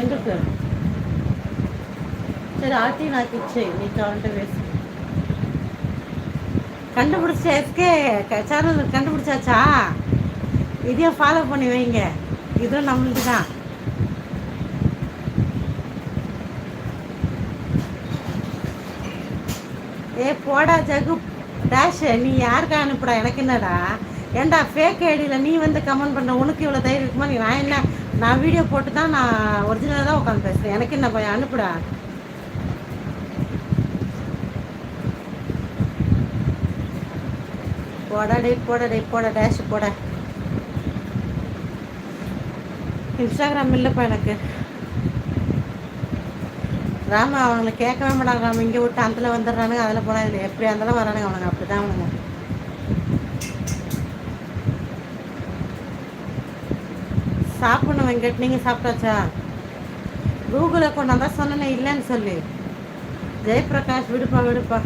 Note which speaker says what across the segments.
Speaker 1: ఎందుకు சரி ஆர்த்தி నాకు ఇచ్చేయి నీ కావాలంటే వేసి கண்டுபிடிச்ச எஸ்கே சேனல் கண்டுபிடிச்சாச்சா இதையும் ஃபாலோ பண்ணி வைங்க இதுவும் நம்மளுக்கு தான் ஏ போடா ஜகு டேஷ் நீ யாருக்கா அனுப்புடா எனக்கு என்னடா ஏன்டா ஃபேக் ஐடியில் நீ வந்து கமெண்ட் பண்ண உனக்கு இவ்வளோ தைரியம் இருக்குமா? நீ நான் என்ன நான் வீடியோ போட்டு தான் நான் ஒரிஜினலாக தான் உட்காந்து பேசுகிறேன் எனக்கு என்ன பையன் அனுப்புடா. போடா டே போட டேஷ் போட. இன்ஸ்டாகிராம் இல்லைப்பா எனக்கு. ராம அவங்களை கேட்கவே மாட்டாங்க. ராம இங்கே விட்டு அதில் வந்துடுறானுங்க அதில் போனால் இல்லை எப்படி இருந்தாலும் வரானுங்க அவனுங்க. அப்படி தான் அவனுங்க. சாப்பிடணும் வெங்கட். நீங்கள் சாப்பிட்டாச்சா? கூகுளை அக்கௌண்ட் அதான் சொன்னேனே இல்லைன்னு சொல்லி. ஜெயபிரகாஷ் விடுப்பா விடுப்பா.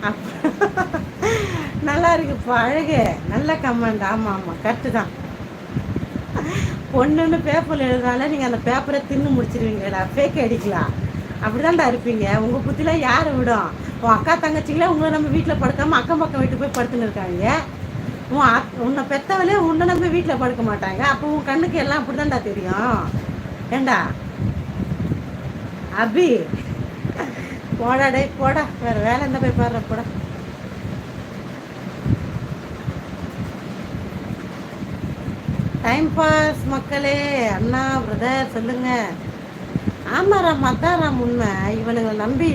Speaker 1: அப்ப- நல்லா இருக்குப்பா அழகு. நல்ல கமெண்ட் ஆமாம் ஆமாம் கரெக்டு தான். பொண்ணுன்னு பேப்பரில் எழுதுனால நீங்கள் அந்த பேப்பரை தின்னு முடிச்சிருவீங்களா ஃபேக் அடிக்கலாம். அப்படிதான்டா இருப்பீங்க. உங்கள் புத்திலாம் யாரை விடும்? உன் அக்கா தங்கச்சிங்களே உங்களை நம்ம வீட்டில் படுக்காமல் அக்கம் பக்கம் வீட்டுக்கு போய் படுத்துன்னு இருக்காங்க. உன் அக் உன்னை பெத்தவளே உன்னை நம்ம வீட்டில் படுக்க மாட்டாங்க. அப்போ உன் கண்ணுக்கு எல்லாம் அப்படிதான்டா தெரியும். ஏண்டா? அபி. போடா டே போடா. வேற வேலை என்ன போய் பாடுற போடா. டைம் பாஸ் மக்களே. அண்ணா பிரதர் சொல்லுங்க. ஆமாராம் அதான்ராம் உண்மை. இவனுங்களை நம்பி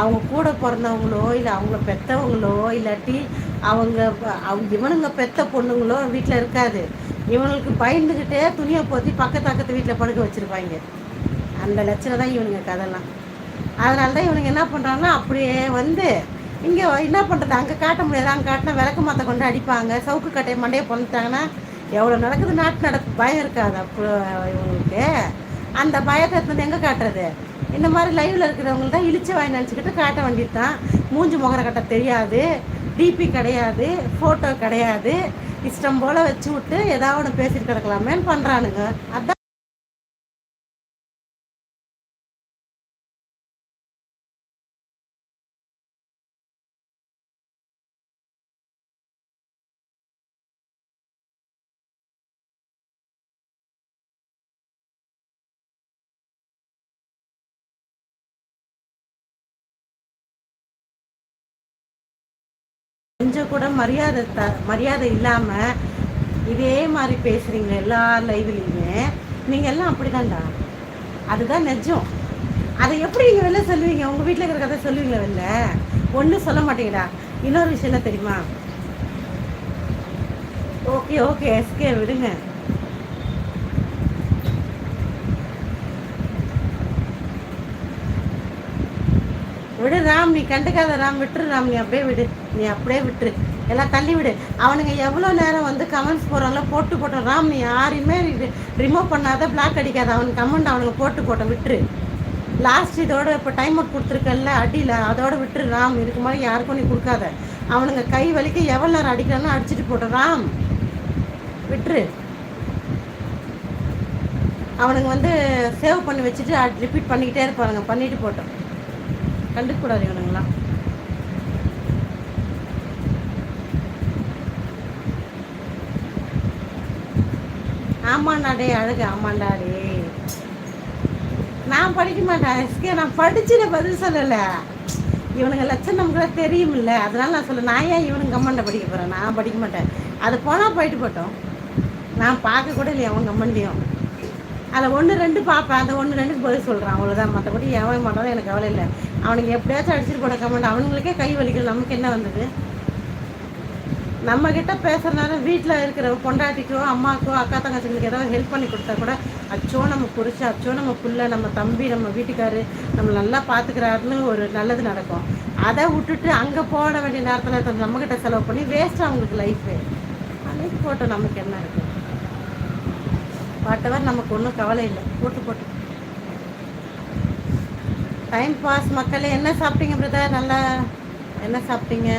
Speaker 1: அவங்க கூட பிறந்தவங்களோ இல்லை அவங்கள பெற்றவங்களோ இல்லாட்டி அவங்க அவங்க இவனுங்க பெத்த பொண்ணுங்களோ வீட்டில் இருக்காது. இவனுக்கு பயந்துக்கிட்டே துணியை போத்தி பக்கத்து பக்கத்து வீட்டில் படுக்க வச்சுருப்பாங்க. அந்த லட்சணம் தான் இவனுங்க கதைலாம். அதனால தான் இவனுங்க என்ன பண்ணுறாங்கன்னா அப்படியே வந்து இங்கே என்ன பண்ணுறது அங்கே காட்ட முடியாது. அங்கே காட்டினா விளக்கு மாற்ற கொண்டு அடிப்பாங்க. சவுக்கு கட்டையை மண்டையை பண்ணிட்டாங்கன்னா எவ்வளோ நடக்குது? நாட்டு நடக்கு. பயம் இருக்காது. அப்போ இவங்களுக்கு. அந்த பயத்தை வந்து எங்கே காட்டுறது? இந்த மாதிரி லைவில் இருக்கிறவங்க தான் இழிச்ச வாய் நினச்சிக்கிட்டு காட்ட வேண்டியது தான் மூஞ்சி முகர கட்ட தெரியாது. டிபி கிடையாது. ஃபோட்டோ கிடையாது. இஷ்டம் போல் வச்சு விட்டு ஏதாவது ஒன்று பேசிட்டு கிடக்கலாமேன்னு பண்ணுறானுங்க அதான் கொஞ்சம் கூட மரியாதை த மரியாதை இல்லாமல் இதே மாதிரி பேசுகிறீங்க எல்லா லைவ்லையுமே. நீங்கள் எல்லாம் அப்படிதான்டா. அதுதான் நிஜம். அதை எப்படி நீங்கள் வெளில சொல்லுவீங்க? உங்கள் வீட்டில் இருக்கிற கதை சொல்லுவீங்களா வெளில? ஒன்றும் சொல்ல மாட்டீங்கடா. இன்னொரு விஷயம் என்ன தெரியுமா? ஓகே ஓகே எஸ்கே விடுங்க. விடு ராம் நீ கண்டுக்காத ராம் விட்டுரு ராம் நீ அப்படியே விடு. நீ அப்படியே விட்டுரு. எல்லாம் தள்ளி விடு. அவனுங்க எவ்வளோ நேரம் வந்து கமெண்ட்ஸ் போடுறாங்களோ போட்டு போட்டோம் ராம் நீ யாரையுமே ரிமூவ் பண்ணாத பிளாக் அடிக்காத. அவனுக்கு கமெண்ட் அவனுங்க போட்டு போட்டோம் விட்டுரு. லாஸ்ட் இதோட இப்போ டைம் அவுட் கொடுத்துருக்கல அடியில் அதோட விட்டுரு ராம். இதுக்கு மாதிரி யாருக்கும் நீ கொடுக்காத. அவனுங்க கை வலிக்க எவ்வளோ நேரம் அடிக்கிறானோ அடிச்சுட்டு போட்டோம் ராம். விட்டுரு. அவனுங்க வந்து சேவ் பண்ணி வச்சுட்டு ரிப்பீட் பண்ணிக்கிட்டே இருப்பானுங்க. பண்ணிட்டு போட்டோம். கண்டுக்கூடாது இவனுங்களாம் ஆமாண்டா டே அழகு. ஆமாண்டா டே நான் படிக்க மாட்டேன் எஸ்கே. நான் படிச்சுட்டு பதில் சொல்லலை. இவனுங்க லட்சம் நமக்கு தெரியுமில்ல அதனால நான் சொல்ல நான் ஏன் இவனுங்க கம்மண்டை படிக்க போகிறேன் நான் படிக்க மாட்டேன். அது போனால் போயிட்டு போட்டோம். நான் பார்க்க கூட இல்லையா அவன் கம்மண்டியும் அதில் ஒன்று ரெண்டு பார்ப்பேன் அந்த ஒன்று ரெண்டுக்கு பதில் சொல்கிறான் அவ்வளோதான் மற்றபடி எவன் மாட்டாலும் எனக்கு கவலை இல்லை. அவனுக்கு எப்படியாச்சும் அடிச்சுட்டு போட கமெண்ட் அவனுங்களுக்கே கை வலிக்கல. நமக்கு என்ன வந்தது? நம்மக்கிட்ட பேசுகிறனால வீட்டில் இருக்கிற பொண்டாட்டிக்கோ அம்மாக்கோ அக்கா தங்கச்சிங்களுக்கு ஏதாவது ஹெல்ப் பண்ணி கொடுத்தா கூட அச்சோ நம்ம புரிச்சு அச்சோ நம்ம புள்ள நம்ம தம்பி நம்ம வீட்டுக்காரு நம்ம நல்லா பார்த்துக்கிறாருன்னு ஒரு நல்லது நடக்கும். அதை விட்டுட்டு அங்கே போட வேண்டிய நேரத்தில் நம்மக்கிட்ட செலவு பண்ணி வேஸ்ட் அவங்களுக்கு லைஃபு அன்னைக்கு போட்டோம். நமக்கு என்ன இருக்குது வாட்டவர் நமக்கு ஒன்றும் கவலை இல்லை. போட்டு போட்டு. டைம் பாஸ் மக்களே என்ன சாப்பிட்டீங்க பிரதர் நல்லா என்ன சாப்பிட்டீங்க?